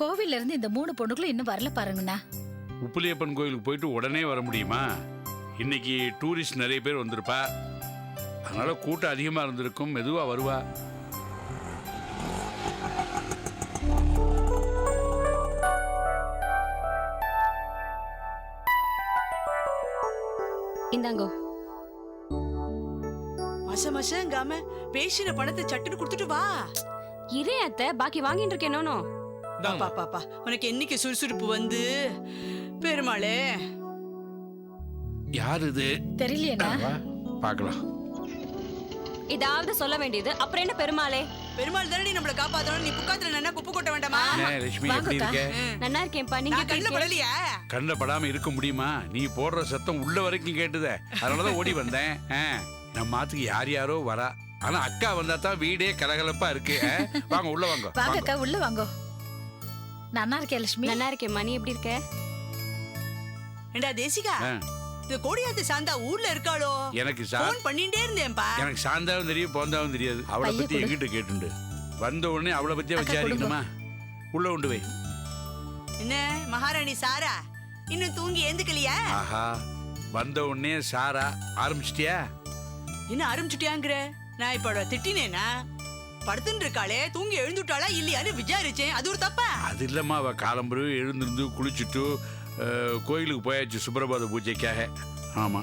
கோவில்ல இருந்து இந்த மூணு பொண்ணுங்களும் இன்னும் வரல பாருங்கண்ணா. உப்புலியப்பன் கோயிலுக்கு போயிட்டு உடனே வர முடியுமா? இன்னைக்கு டூரிஸ்ட் நிறைய பேர் வந்திருப்பா. அதனால கூட்டம் அதிகமாக இருந்திருக்கும். மெதுவாக வருவா. இந்தாங்கோ. மச மசங்காம பேசின பணத்தை சட்டுன்னு கொடுத்துட்டு வா. இரே அத்தை பாக்கி வாங்கிட்டு இருக்கேன் பாப்பா பாப்பா உனக்கு என்னைக்கு சுறுசுறுப்பு வந்து? பெருமாளே. யார் இது தெரியலையேண்ணா. வா பார்க்கலாம். இதாவது சொல்ல வேண்டியது. அப்புறம் என்ன பெருமாளே? பெருமாள் தானே நம்மள காப்பாத்தணும். நீ புக்காத்துல என்ன குப்பு கொட்ட வேண்டாமா? லட்சுமி எப்படி. இருக்க? நல்லா இருக்கேன்ப்பா. நீங்க இருக்கீங்க? படலையா? கண்ணில் படாமல் இருக்க முடியுமா? நீ போடுற சத்தம் உள்ள வரைக்கும் கேட்டுதே. அதனால தான் ஓடி வந்தேன். நம்ம ஆத்துக்கு யார் யாரோ வரா. ஆனா அக்கா வந்தா தான் வீடே கலகலப்பா இருக்கு? வாங்க உள்ள வாங்க. வாங்க வாங்க. அக்கா உள்ள வாங்கோ. நல்லா இருக்கேன் லட்சுமி. நல்லா இருக்கேன்மா நீ எப்படி இருக்க? ஏண்டா தேசிகா இந்த கோடியாத்து சாந்தா ஊர்ல இருக்காளோ? எனக்கு சா போன் பண்ணிட்டே இருந்தேன்பா. எனக்கு சாந்தாவும் தெரியும் போந்தாவும் தெரியாது. அவளை பைய பத்தி கொடு. எங்கிட்ட கேட்டுண்டு. வந்த உடனே அவளை பத்தியே விசாரிக்கணுமா? உள்ள உண்டு வை. என்ன மகாராணி சாரா? இன்னும் தூங்கி ஏந்துக்கலையா? ஆஹா வந்த உடனே சாரா ஆரம்பிச்சிட்டியா? என்ன ஆரம்பிச்சுட்டியாங்கிற? நான் இப்ப திட்டினேனா? படுத்துட்டு இருக்காளே தூங்கி எழுந்துட்டாளா இல்லையான்னு விசாரிச்சேன். அது ஒரு தப்பா? அது இல்லம்மா அவ காலம்பரு எழுந்திருந்து குளிச்சுட்டு அஹ், கோயிலுக்கு போயாச்சு சுப்பிரபாத பூஜைக்காக. ஆமா.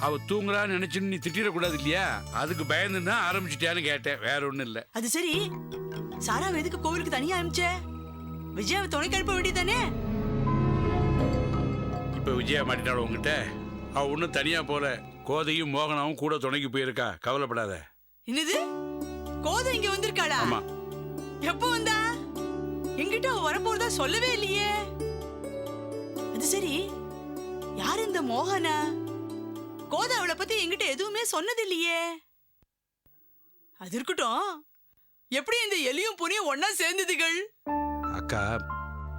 அவ தூங்குறான்னு நினைச்சுன்னு நீ திட்டிடக்கூடாது இல்லையா? அதுக்கு பயந்து தான் ஆரம்பிச்சிட்டியான்னு கேட்டேன். வேற ஒண்ணும் இல்ல. அது சரி. சாராவை எதுக்கு கோவிலுக்கு தனியா அனுப்பிச்ச? விஜயாவை துணைக்கு அனுப்ப வேண்டியதானே இப்ப விஜயா மாட்டினாள் உங்ககிட்ட அவ ஒன்றும் தனியா போல. கோதையும் மோகனாவும் கூட துணைக்கு போயிருக்கா. கவலைப்படாத. என்னது? கோதை இங்க வந்திருக்காளா? ஆமா. எப்போ வந்தா? என்கிட்ட அவ வரப்போறதா சொல்லவே இல்லையே. அது சரி. யார் இந்த மோகனா? கோதை அவளை பத்தி என்கிட்ட எதுவுமே சொன்னது இல்லையே அது இருக்கட்டும். எப்படி இந்த எலியும் புனியும் ஒன்னா சேர்ந்ததுகள்? அக்கா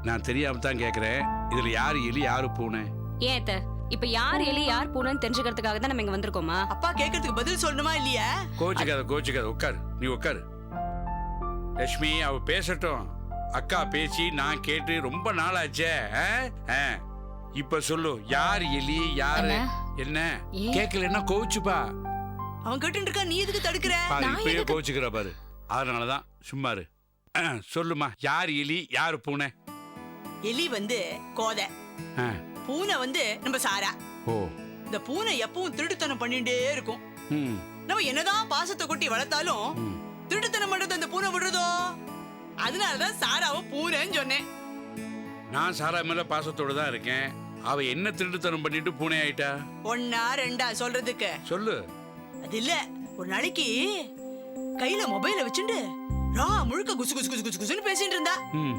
நான் தெரியாம தான் கேக்குறேன். இதுல யாரு எலி யாரு பூனை? ஏன் அத்தை? இப்ப யார் எலி யார் பூனைன்னு தெரிஞ்சுக்கிறதுக்காக தான் நம்ம இங்க வந்திருக்கோமா? அப்பா கேட்கறதுக்கு பதில் சொல்லணுமா இல்லையா? கோச்சிக்காத கோச்சிக்காத உட்காரு. நீ உட்காரு. லட்சுமி அவ பேசட்டும். அக்கா பேசி நான் கேட்டு ரொம்ப நாளாச்சே ஆ? ஆ. இப்ப சொல்லு யார் எலி யாரு. என்ன? ஏன்? கேட்கலன்னா கோச்சுப்பா அவன் கேட்டு இருக்கா நீ எதுக்கு தடுக்கிற? இப்பயே கோச்சுக்கிற பாரு. அதனாலதான் சும்மா இரு. ஆ, சொல்லுமா யார் எலி யார் பூனை? எலி வந்து கோதை. ஆ. பூனை வந்து நம்ம சாரா. ஓ. இந்த பூனை எப்பவும் திருட்டுத்தனம் பண்ணிட்டே இருக்கும். ம். நம்ம என்னதான் பாசத்தை கொட்டி வளர்த்தாலும் ம். திருட்டுத்தனம் பண்றது அந்த பூனை விடுறதோ? அதனாலதான் சாராவை பூனைன்னு சொன்னேன். நான் சாரா மேல பாசத்தோட தான் இருக்கேன். அவ என்ன திருட்டுத்தனம் பண்ணிட்டு பூனை ஆயிட்டா? ஒன்னா ரெண்டா சொல்றதுக்கு. சொல்லு. அது இல்ல. ஒரு நாளைக்கு கையில மொபைல வச்சுட்டு ரா முழுக்க குசு குசு குசு குசு குசுன்னு பேசிட்டு இருந்தா. ம்.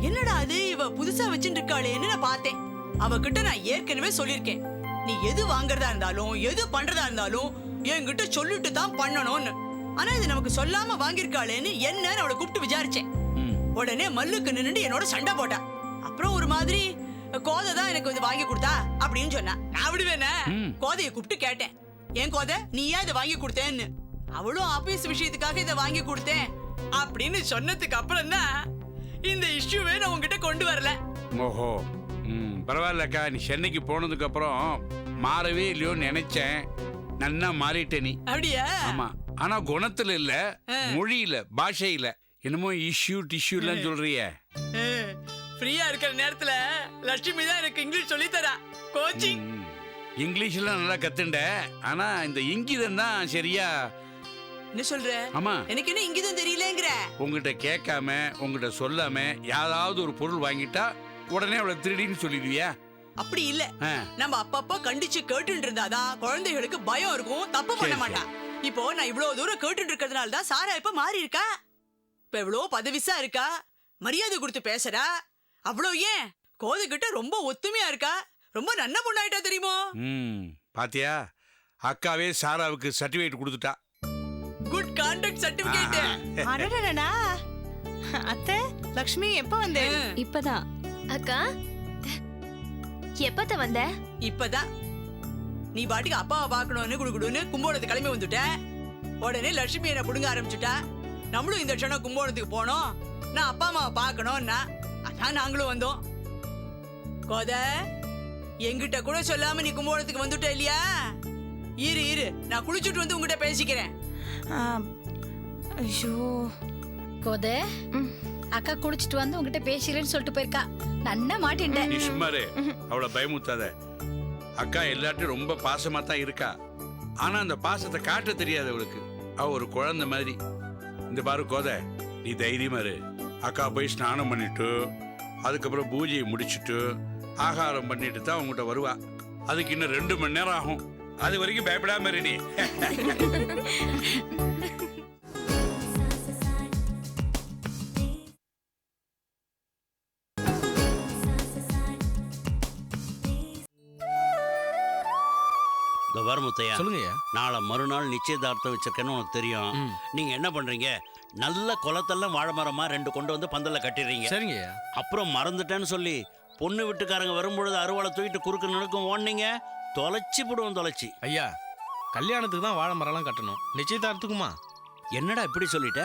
என்னடா அது? இவ புதுசா வச்சுட்டு இருக்காளேன்னு நான் பார்த்தேன். அவகிட்ட நான் ஏற்கனவே சொல்லியிருக்கேன். நீ எது வாங்குறதா இருந்தாலும் எது பண்றதா இருந்தாலும் என்கிட்ட சொல்லிட்டு தான் பண்ணணும்னு. ஆனா இது நமக்கு சொல்லாம வாங்கியிருக்காளேன்னு என்னன்னு அவளை கூப்பிட்டு விசாரிச்சேன். உடனே மல்லுக்கு நின்னுட்டு என்னோட சண்டை போட்டா. அப்புறம் ஒரு மாதிரி கோதை தான் எனக்கு இது வாங்கி கொடுத்தா அப்படின்னு சொன்னா. நான் விடுவேனே. கோதையை கூப்பிட்டு கேட்டேன். ஏன் கோதை? நீ ஏன் இதை வாங்கி கொடுத்தேன்னு. அவளும் ஆபீஸ் விஷயத்துக்காக இதை வாங்கி கொடுத்தேன். அப்படின்னு சொன்னதுக்கு அப்புறம் தான் இந்த இஷ்யூவே நான் உங்ககிட்ட கொண்டு வரல. ஓஹோ. ம். பரவாயில்லக்கா நீ சென்னைக்கு போனதுக்கு அப்புறம் மாறவே இல்லையோன்னு நினைச்சேன். நன்னா மாறிட்ட நீ. அப்படியா? ஆமா. ஆனா குணத்துல இல்ல மொழியில பாஷையில. என்னமோ இஷ்யூ டிஷ்யூலாம் சொல்றியே. ஃப்ரீயா இருக்கிற நேரத்துல லட்சுமி தான் எனக்கு இங்கிலீஷ் சொல்லி தரா. கோச்சிங். இங்கிலீஷ்லாம் நல்லா கத்துண்ட. ஆனா இந்த இங்கிதம் தான் சரியா. என்ன சொல்ற? ஆமா. எனக்கு என்ன இங்கிதும் தெரியலங்கிற. உங்ககிட்ட கேட்காம உங்ககிட்ட சொல்லாம யாராவது ஒரு பொருள் வாங்கிட்டா உடனே அவளை திருடின்னு சொல்லிடுவியா? அப்படி இல்ல. நம்ம அப்பப்ப கண்டிச்சு கேட்டுட்டு இருந்தாதான் குழந்தைகளுக்கு பயம் இருக்கும். தப்பு பண்ண சரி, மாட்டா. இப்போ நான் இவ்வளவு தூரம் கேட்டுட்டு இருக்கிறதுனால தான் சாரா இப்ப மாறி இருக்கா? இப்ப எவ்வளவு பதவிசா இருக்கா? மரியாதை கொடுத்து பேசுறா? அவ்வளவு ஏன்? கோதை கிட்ட ரொம்ப ஒத்துமையா இருக்கா? ரொம்ப நல்ல பொண்ணாயிட்டா தெரியுமோ? ம் பாத்தியா? அக்காவே சாராவுக்கு சர்டிஃபிகேட் கொடுத்துட்டா. குட் கான்டாக்ட் சர்டிபிகேட் அடடடடா. அத்தை லக்ஷ்மி எப்ப வந்த? இப்பதான். அக்கா எப்பத்த வந்த? இப்பதான் நீ பாட்டுக்கு அப்பாவை பார்க்கணும்னு குடுகுடுன்னு கும்போணத்துக்கு கிளம்பி வந்துட்ட. உடனே லட்சுமி என்ன புடுங்க ஆரம்பிச்சுட்டா. நம்மளும் இந்த க்ஷணம் கும்போணத்துக்கு போனோம். நான் அப்பா அம்மாவை பார்க்கணும்னா அதான் நாங்களும் வந்தோம். கோத எங்கிட்ட கூட சொல்லாம நீ கும்பகோணத்துக்கு வந்துட்ட இல்லையா? இரு இரு. நான் குளிச்சுட்டு வந்து உங்ககிட்ட பேசிக்கிறேன். ஆ, ஐயோ. கோதை. அக்கா குடிச்சிட்டு வந்து உங்ககிட்ட பேசுறேன்னு சொல்லிட்டு போயிருக்கா. நன்னா மாட்டின்டேன் நீ சும்மாரு அவளை பயமுத்தாத அக்கா எல்லார்ட்டும் ரொம்ப பாசமா தான் இருக்கா. ஆனா அந்த பாசத்தை காட்ட தெரியாது அவளுக்கு. அவ ஒரு குழந்தை மாதிரி. இந்த பாரு கோதை நீ தைரியமா இரு. அக்கா போய் ஸ்நானம் பண்ணிட்டு அதுக்கப்புறம் பூஜையை முடிச்சிட்டு ஆகாரம் பண்ணிட்டு தான் உங்ககிட்ட வருவா. அதுக்கு இன்னும் ரெண்டு மணி நேரம் ஆகும். அது வரைக்கும் பயப்படாம இரு நீ இந்த வரமுத்தையா சொல்லுங்கய்யா நாளை மறுநாள் நிச்சயதார்த்தம் வச்சிருக்கேன்னு உனக்கு தெரியும். நீங்க என்ன பண்றீங்க? நல்ல குளத்தெல்லாம் வாழை மரமா ரெண்டு கொண்டு வந்து பந்தல்ல கட்டிடுறீங்க. சரிங்கய்யா அப்புறம் மறந்துட்டேன்னு சொல்லி பொண்ணு வீட்டுக்காரங்க வரும்பொழுது அருவாளை தூக்கிட்டு குறுக்கு நடக்கும் ஓடுனீங்க தொலைச்சி போடுவோம் தொலைச்சி. ஐயா கல்யாணத்துக்கு தான் வாழை மரம்லாம் கட்டணும். நிச்சயதார்த்துக்குமா என்னடா இப்படி சொல்லிட்ட?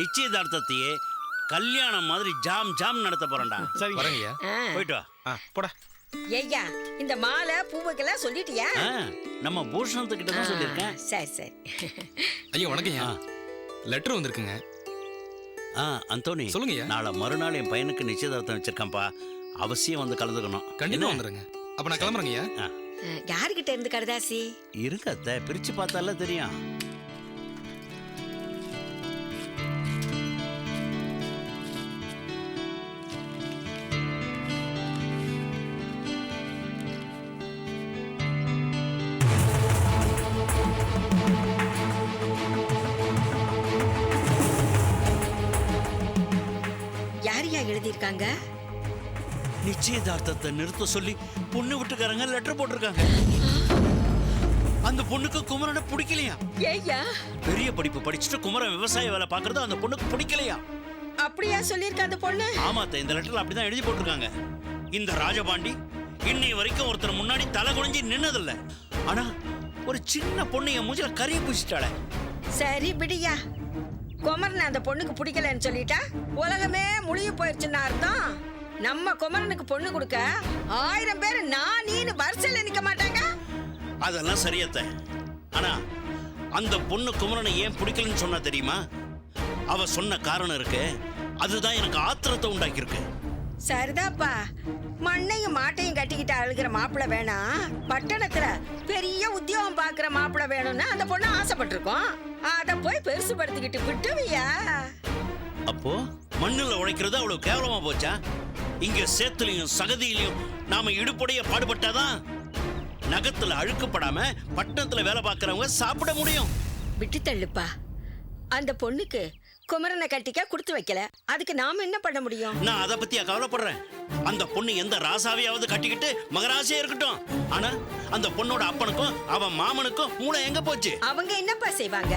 நிச்சயதார்த்தத்தையே கல்யாணம் மாதிரி ஜாம் ஜாம் நடத்த போறேன்டா. சரி வரேங்கய்யா போயிட்டு வா. ஆ போடா. ஐயா இந்த மாலை பூவுக்கெல்லாம் சொல்லிட்டியா? ஆ, நம்ம பூஷணத்துக்கிட்ட தான் சொல்லியிருக்கேன். சரி சரி. ஐயா வணக்கம்யா. லெட்டர் வந்திருக்குங்க. ஆ அந்தோனி சொல்லுங்கய்யா. நாளை மறுநாள் என் பையனுக்கு நிச்சயதார்த்தம் வச்சிருக்கேன்ப்பா. அவசியம் வந்து கலந்துக்கணும். கண்டிப்பா? வந்துருங்க. அப்ப நான் கிளம்புறேங்கய்யா. அஹ், யாருகிட்ட இருந்து கடுதாசி இருக்கு அத்தை. பிரிச்சு பார்த்தால தெரியும். நிச்சயதார்த்தத்தை நிறுத்த சொல்லி பொண்ணு வீட்டுக்காரங்க லெட்டர் போட்டிருக்காங்க. அந்த பொண்ணுக்கு குமரனை பிடிக்கலையா? ஏய்யா. பெரிய படிப்பு படிச்சுட்டு குமரன் விவசாய வேலை பார்க்கறது அந்த பொண்ணுக்கு பிடிக்கலையா? அப்படியா சொல்லியிருக்க அந்த பொண்ணு? ஆமா அத்தை, இந்த லெட்டர்ல அப்படிதான் எழுதி போட்டிருக்காங்க. இந்த ராஜபாண்டி இன்னை வரைக்கும் ஒருத்தர் முன்னாடி தலை குனிஞ்சு நின்னதில்ல. ஆனா ஒரு சின்ன பொண்ணு என் மூஞ்சில கறி பூசிட்டாளே. சரி பிடியா குமரன் அந்த பொண்ணுக்கு பிடிக்கலன்னு சொல்லிட்டா? உலகமே முழுகி போயிடுச்சுன்னு அர்த்தம். நம்ம குமரனுக்கு பொண்ணு கொடுக்க ஆயிரம் பேர் நான் நீனு வரிசையில் நிக்க மாட்டாங்க? அதெல்லாம் சரியத்த. ஆனா அந்த பொண்ணு குமரனை ஏன் பிடிக்கலன்னு சொன்னா தெரியுமா? அவ சொன்ன காரணம் இருக்கு. அதுதான் எனக்கு ஆத்திரத்தை உண்டாக்கியிருக்கு. சரிதாப்பா. மண்ணையும் மாட்டையும் கட்டிக்கிட்டு அழுகிற மாப்பிள்ளை வேணாம் பட்டணத்துல பெரிய உத்தியோகம் பாக்குற மாப்பிள்ளை வேணும்னு அந்த பொண்ணு ஆசைப்பட்டிருக்கோம். அத போய் பெருசுபடுத்திக்கிட்டு விட்டுவியா? அப்போ மண்ணுல உழைக்கிறது அவ்வளவு கேவலமா போச்சா? இங்க சேத்துலயும் சகதியிலையும் நாம இடுப்புடைய பாடுபட்டாதான் நகத்துல அழுக்குப்படாம பட்டணத்துல வேலை பார்க்கறவங்க சாப்பிட முடியும். விட்டு தள்ளுப்பா. அந்த பொண்ணுக்கு குமரனை கட்டிக்க கொடுத்து வைக்கல. அதுக்கு நாம என்ன பண்ண முடியும்? நான் அதை பத்தியா கவலைப்படுறேன்? அந்த பொண்ணு எந்த ராசாவையாவது கட்டிக்கிட்டு மகராசியா இருக்கட்டும். ஆனா அந்த பொண்ணோட அப்பனுக்கும் அவன் மாமனுக்கும் மூளை எங்க போச்சு? அவங்க என்னப்பா செய்வாங்க?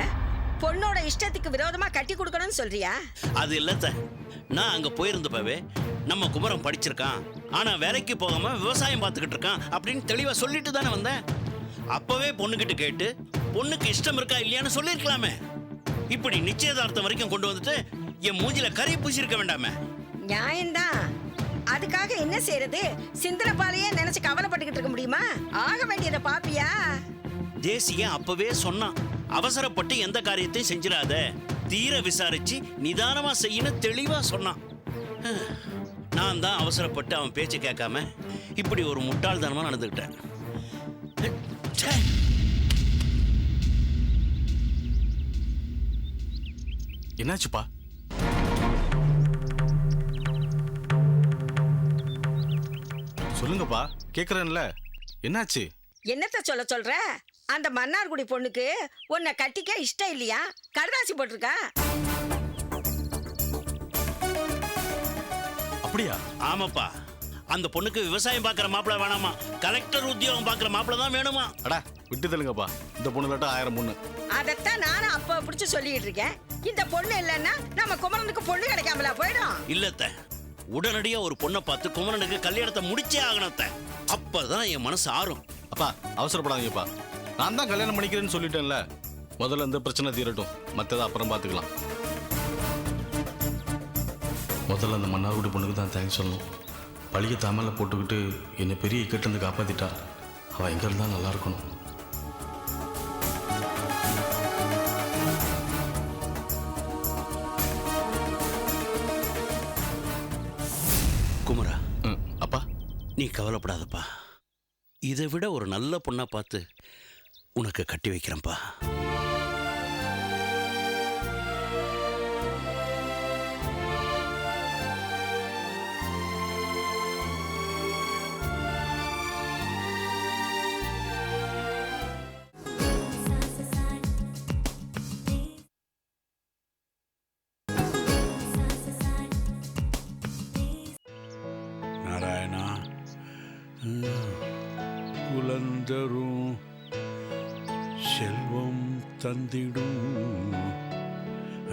பொண்ணோட இஷ்டத்துக்கு விரோதமா கட்டி கொடுக்கணும்னு சொல்றியா? அது இல்லத்த நான் அங்க போயிருந்தப்பவே நம்ம குமரன் படிச்சிருக்கான். ஆனா வேலைக்கு போகாம விவசாயம் பார்த்துக்கிட்டு இருக்கான் அப்படின்னு தெளிவா சொல்லிட்டு தானே வந்தேன். அப்பவே பொண்ணுகிட்ட கேட்டு பொண்ணுக்கு இஷ்டம் இருக்கா இல்லையான்னு சொல்லியிருக்கலாமே. இப்படி நிச்சயதார்த்தம் வரைக்கும் கொண்டு வந்துட்டு என் மூஞ்சில கறி பூசியிருக்க வேண்டாமே. நியாயம்தான். அதுக்காக என்ன செய்யறது சிந்தனை பாலையே நினைச்சு கவலைப்பட்டுக்கிட்டு இருக்க முடியுமா? ஆக வேண்டியதை பாப்பியா தேசிய அப்பவே சொன்னான். அவசரப்பட்டு எந்த காரியத்தையும் செஞ்சிடாத. தீர விசாரிச்சு நிதானமா செய்யணும் தெளிவா சொன்னான். நான் தான் அவசரப்பட்டு அவன் பேச்சு கேட்காம இப்படி ஒரு முட்டாள்தனமா நடந்துக்கிட்டேன். ச்சே. என்னாச்சுப்பா? சொல்லுங்கப்பா கேக்குறேன்ல. என்னாச்சு? என்னத்த சொல்ல சொல்ற? அந்த மன்னார்குடி பொண்ணுக்கு உன்னை கட்டிக்க இஷ்டம் இல்லையா? கடுதாசி போட்டிருக்கா? அப்படியா? ஆமாப்பா. அந்த பொண்ணுக்கு விவசாயம் பார்க்குற மாப்பிள வேணாமா? கலெக்டர் உத்தியோகம் பார்க்குற மாப்பிள தான் வேணுமா? அடா விட்டு தள்ளுங்கப்பா. இந்த பொண்ணு இல்லாட்டா ஆயிரம் பொண்ணு. அதைத்தான் நானும் அப்ப பிடிச்சு சொல்லிட்டு இருக்கேன். இந்த பொண்ணு இல்லைன்னா நம்ம குமரனுக்கு பொண்ணு கிடைக்காமலா போயிடும்? இல்லத்த உடனடியா ஒரு பொண்ணை பார்த்து குமரனுக்கு கல்யாணத்தை முடிச்சே ஆகணத்த அப்பதான் என் மனசு ஆறும். அப்பா அவசரப்படாதீங்கப்பா. நான் தான் கல்யாணம் பண்ணிக்கிறேன்னு சொல்லிட்டேன்ல. முதல்ல இந்த பிரச்சனை தீரட்டும். மற்றதை அப்புறம் பார்த்துக்கலாம். முதல்ல அந்த மன்னார்குடி பொண்ணுக்கு தான் தேங்க்ஸ் சொல்லணும். பழிய தமிழில் போட்டுக்கிட்டு என்னை பெரிய இக்கட்டிருந்து காப்பாற்றிட்டா அவள் எங்கே இருந்தால் நல்லா இருக்கணும். குமரா அப்பா. நீ கவலைப்படாதப்பா. இதை விட ஒரு நல்ல பொண்ணா பார்த்து உனக்கு கட்டி வைக்கிறேன்ப்பா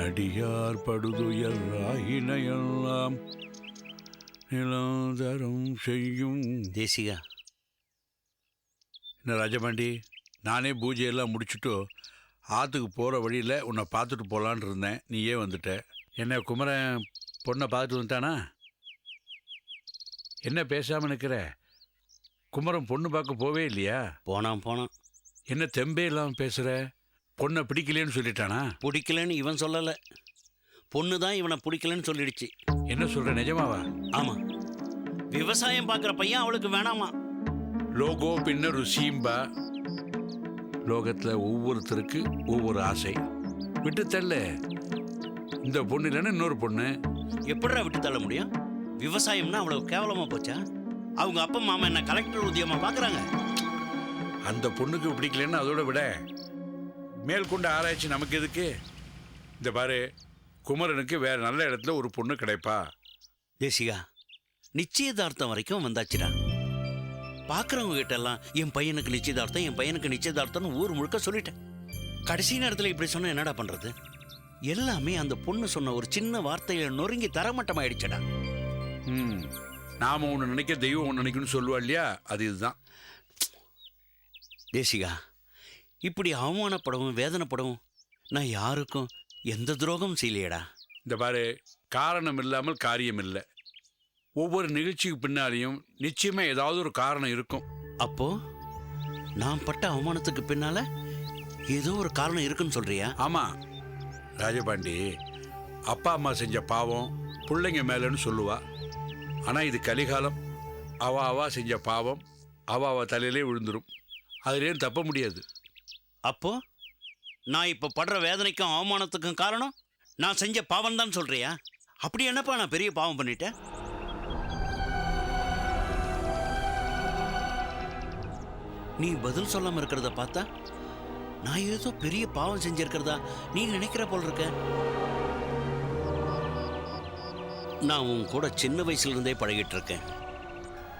அடியார் படுதுயர் ஆயினையெல்லாம் நிலாதரம் செய்யும். தேசிகா. என்ன ராஜபாண்டி நானே பூஜையெல்லாம் முடிச்சுட்டு ஆற்றுக்கு போகிற வழியில் உன்னை பார்த்துட்டு போகலான்னு இருந்தேன். நீயே வந்துட்ட. என்ன குமரன் பொண்ணை பார்த்துட்டு வந்துட்டானா? என்ன பேசாமல் நிற்கிற குமரன் பொண்ணு பார்க்க போவே இல்லையா? போனான் போனான். என்ன தெம்பே இல்லாமல் பேசுகிற பொண்ணை பிடிக்கலைன்னு சொல்லிட்டானா? பிடிக்கலன்னு இவன் சொல்லலை. பொண்ணு தான் இவனை பிடிக்கலன்னு சொல்லிடுச்சு. என்ன சொல்கிற நிஜமாவா? ஆமா. விவசாயம் பார்க்குற பையன் அவளுக்கு வேணாமா? லோகோ பின்ன ருசியும்பா லோகத்தில் ஒவ்வொருத்தருக்கு ஒவ்வொரு ஆசை. விட்டு தள்ள. இந்த பொண்ணு இல்லைன்னா இன்னொரு பொண்ணு. எப்படிடா விட்டு தள்ள முடியும்? விவசாயம்னா அவ்வளவு கேவலமா போச்சா? அவங்க அப்பா மாமா என்ன கலெக்டர் உத்தியமா பார்க்கறாங்க அந்த பொண்ணுக்கு பிடிக்கலன்னு அதோட விட. மேற்கொண்ட ஆராய்ச்சி நமக்கு எதுக்கு? இந்த பாரு குமரனுக்கு வேற நல்ல இடத்துல ஒரு பொண்ணு கிடைப்பா. தேசிகா நிச்சயதார்த்தம் வரைக்கும் வந்தாச்சுடா. பார்க்குறவங்க கிட்ட எல்லாம் என் பையனுக்கு நிச்சயதார்த்தம் என் பையனுக்கு நிச்சயதார்த்தம்னு ஊர் முழுக்க சொல்லிட்டேன். கடைசி நேரத்தில் இப்படி சொன்னா என்னடா பண்றது? எல்லாமே அந்த பொண்ணு சொன்ன ஒரு சின்ன வார்த்தையில நொறுங்கி தரமட்டமாயிடுச்சடா. ம் நாம ஒன்று நினைக்க தெய்வம் ஒன்று நினைக்கணும்னு சொல்லுவா இல்லையா? அது இதுதான். தேசிகா இப்படி அவமானப்படவும் வேதனைப்படவும் நான் யாருக்கும் எந்த துரோகம் செய்யலையேடா. இந்த பாரு காரணம் இல்லாமல் காரியம் இல்லை. ஒவ்வொரு நிகழ்ச்சிக்கு பின்னாலேயும் நிச்சயமா ஏதாவது ஒரு காரணம் இருக்கும். அப்போ நான் பட்ட அவமானத்துக்கு பின்னால ஏதோ ஒரு காரணம் இருக்குன்னு சொல்றியா? ஆமா. ராஜபாண்டி அப்பா அம்மா செஞ்ச பாவம் பிள்ளைங்க மேலன்னு சொல்லுவா. ஆனா இது கலிகாலம். அவ அவா செஞ்ச பாவம் அவ அவ தலையிலே விழுந்துரும். அதுலேயும் தப்ப முடியாது. அப்போ நான் இப்போ படுற வேதனைக்கும் அவமானத்துக்கும் காரணம் நான் செஞ்ச பாவம் தான் சொல்கிறியா அப்படி என்னப்பா நான் பெரிய பாவம் பண்ணிட்டேன்? நீ பதில் சொல்லாமல் இருக்கிறத பார்த்தா நான் ஏதோ பெரிய பாவம் செஞ்சிருக்கிறதா நீ நினைக்கிற போல் இருக்க? நான் உன் கூட சின்ன வயசுலேருந்தே பழகிட்டு இருக்கேன்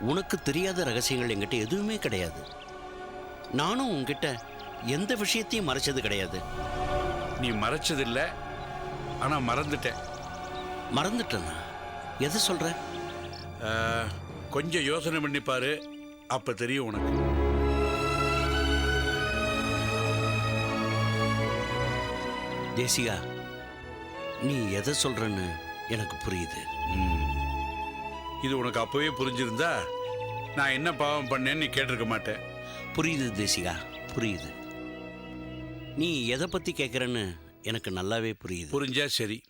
உனக்கு தெரியாத ரகசியங்கள் என்கிட்ட எதுவுமே கிடையாது. நானும் உன்கிட்ட எந்த விஷயத்தையும் மறைச்சது கிடையாது. நீ மறைச்சதில்ல ஆனா மறந்துட்டேன். மறந்துட்டேனா? எதை சொல்ற? ஆஹ், கொஞ்சம் யோசனை பண்ணி பாரு அப்ப தெரியும் உனக்கு. தேசிகா நீ எதை சொல்றன்னு எனக்கு புரியுது. இது உனக்கு அப்பவே புரிஞ்சிருந்தா நான் என்ன பாவம் பண்ணேன்னு நீ கேட்டிருக்க மாட்டேன். புரியுது தேசிகா புரியுது. நீ எதை பத்தி கேட்குறன்னு எனக்கு நல்லாவே புரியுது. புரிஞ்சா சரி.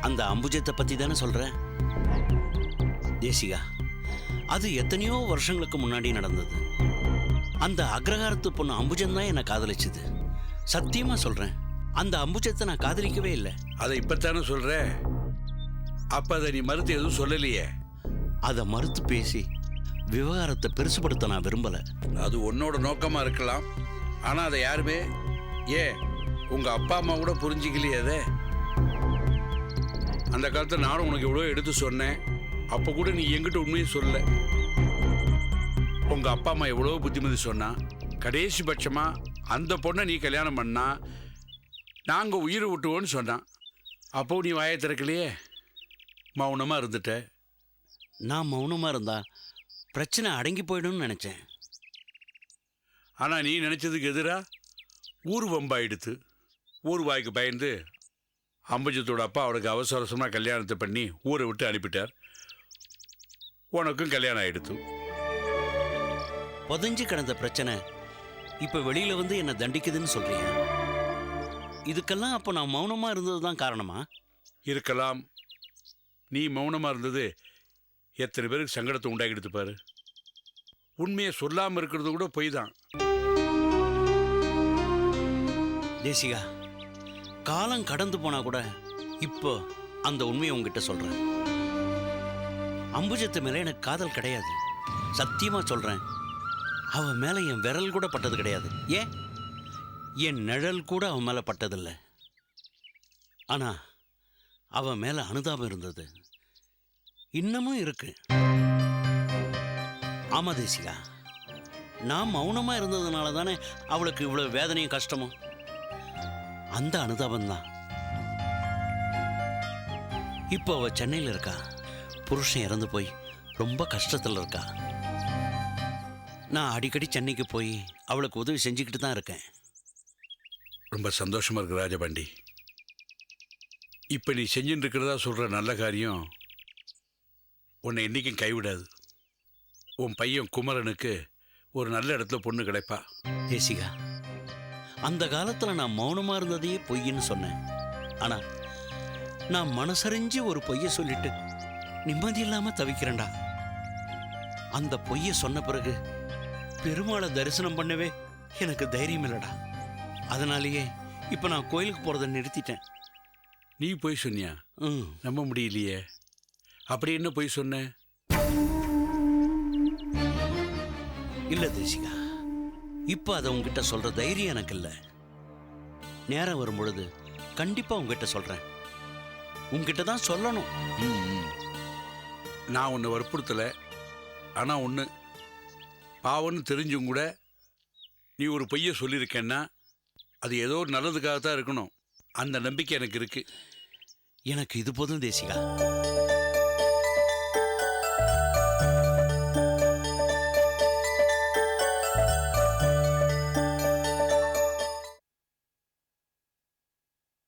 அந்த அம்புஜத்தை பத்தி தானே சொல்ற தேசிகா அது எத்தனையோ வருஷங்களுக்கு முன்னாடி நடந்தது. அந்த அக்ரஹாரத்து பொண்ணு அம்புஜன் தான் என்னை காதலிச்சுது. சத்தியமா சொல்றேன் அந்த அம்புஜத்தை நான் காதலிக்கவே இல்லை. அதை இப்பத்தானே சொல்ற? அப்ப அதை நீ மறுத்து எதுவும் சொல்லலையே? அதை மறுத்து பேசி விவகாரத்தை பெருசுபடுத்த நான் விரும்பல. அது உன்னோட நோக்கமா இருக்கலாம். ஆனா அதை யாருமே ஏன் உங்க அப்பா அம்மா கூட புரிஞ்சிக்கலையே அதை? அந்த காலத்துல நானும் உனக்கு எவ்வளோ எடுத்து சொன்னேன். அப்போ கூட நீ எங்கிட்ட உண்மையை சொல்ல உங்க அப்பா அம்மா எவ்வளோ புத்திமதி சொன்னா கடைசி பட்சமா அந்த பொண்ணை நீ கல்யாணம் பண்ணா நாங்க உயிர் விட்டுவோன்னு சொன்னான். அப்போ நீ வாயை திறக்கலையே? மௌனமா இருந்துட்ட. நான் மௌனமா இருந்தா பிரச்சனை அடங்கி போயிடும்னு நினைச்சேன். ஆனா நீ நினைச்சதுக்கு எதிரா? ஊர் வம்பாயிடுத்து. ஊர் வாய்க்கு பயந்து அம்பஜத்தோட அப்பா அவனுக்கு அவசர அவசரமாக கல்யாணத்தை பண்ணி ஊரை விட்டு அனுப்பிட்டார். உனக்கும் கல்யாணம் ஆயிடுத்து. புதஞ்சு கிடந்த பிரச்சனை இப்ப வெளியில வந்து என்ன தண்டிக்குதுன்னு சொல்றீங்க இதுக்கெல்லாம் அப்ப நான் மௌனமா இருந்தது தான் காரணமா? இருக்கலாம். நீ மௌனமாக இருந்தது எத்தனை பேருக்கு சங்கடத்தை உண்டாக்கிடுத்து பாரு. உண்மையை சொல்லாமல் இருக்கிறது கூட பொய் தான். தேசிகா காலம் கடந்து போனா கூட இப்போ அந்த உண்மையை உங்ககிட்ட சொல்கிறேன் அம்புஜத்து மேலே எனக்கு காதல் கிடையாது. சத்தியமாக சொல்கிறேன் அவன் மேலே என் விரல் கூட பட்டது கிடையாது. ஏன்? என் நிழல் கூட அவன் மேலே பட்டதில்ல. ஆனால் அவன் மேலே அனுதாபம் இருந்தது. இன்னமும் இருக்கு. ஆமா தேசிகா. நான் மௌனமா இருந்ததுனால தானே அவளுக்கு இவ்வளவு வேதனையும் கஷ்டமும். அந்த அனுதாபம் தான். இப்போ அவ சென்னையில் இருக்கா. புருஷன் இறந்து போய் ரொம்ப கஷ்டத்தில் இருக்கா. நான் அடிக்கடி சென்னைக்கு போய் அவளுக்கு உதவி செஞ்சுக்கிட்டு தான் இருக்கேன். ரொம்ப சந்தோஷமா இருக்கு ராஜபாண்டி. இப்போ நீ செஞ்சுட்டு இருக்கிறதா சொல்கிற நல்ல காரியம் உன்னை என்றைக்கும் கைவிடாது. உன் பையன் குமரனுக்கு ஒரு நல்ல இடத்துல பொண்ணு கிடைப்பா. தேசிகா அந்த காலத்தில் நான் மௌனமாக இருந்ததையே பொய்ன்னு சொன்னேன். ஆனா நான் மனசறிஞ்சு ஒரு பொய்யை சொல்லிட்டு நிம்மதி இல்லாமல் தவிக்கிறேன்டா. அந்த பொய்யை சொன்ன பிறகு பெருமாளை தரிசனம் பண்ணவே எனக்கு தைரியம் இல்லைடா. அதனாலேயே இப்போ நான் கோயிலுக்கு போகிறத நிறுத்திட்டேன். நீ போய் சொன்னியா? ம். நம்ப முடியலையே. அப்படி என்ன போய் சொன்ன. இல்ல தேசிகா இப்போ அதை உங்ககிட்ட சொல்ற தைரியம் எனக்கு இல்ல நேரம் வரும் பொழுது கண்டிப்பா உங்ககிட்ட சொல்றேன். உங்ககிட்ட தான் சொல்லணும். நான் உன்னை வற்புறுத்தலை. ஆனால் ஒன்று பாவம்னு தெரிஞ்சும் கூட நீ ஒரு பொய்யை சொல்லியிருக்கேன்னா அது ஏதோ ஒரு நல்லதுக்காக தான் இருக்கணும். அந்த நம்பிக்கை எனக்கு இருக்குது எனக்கு இது போதும் தேசிகா.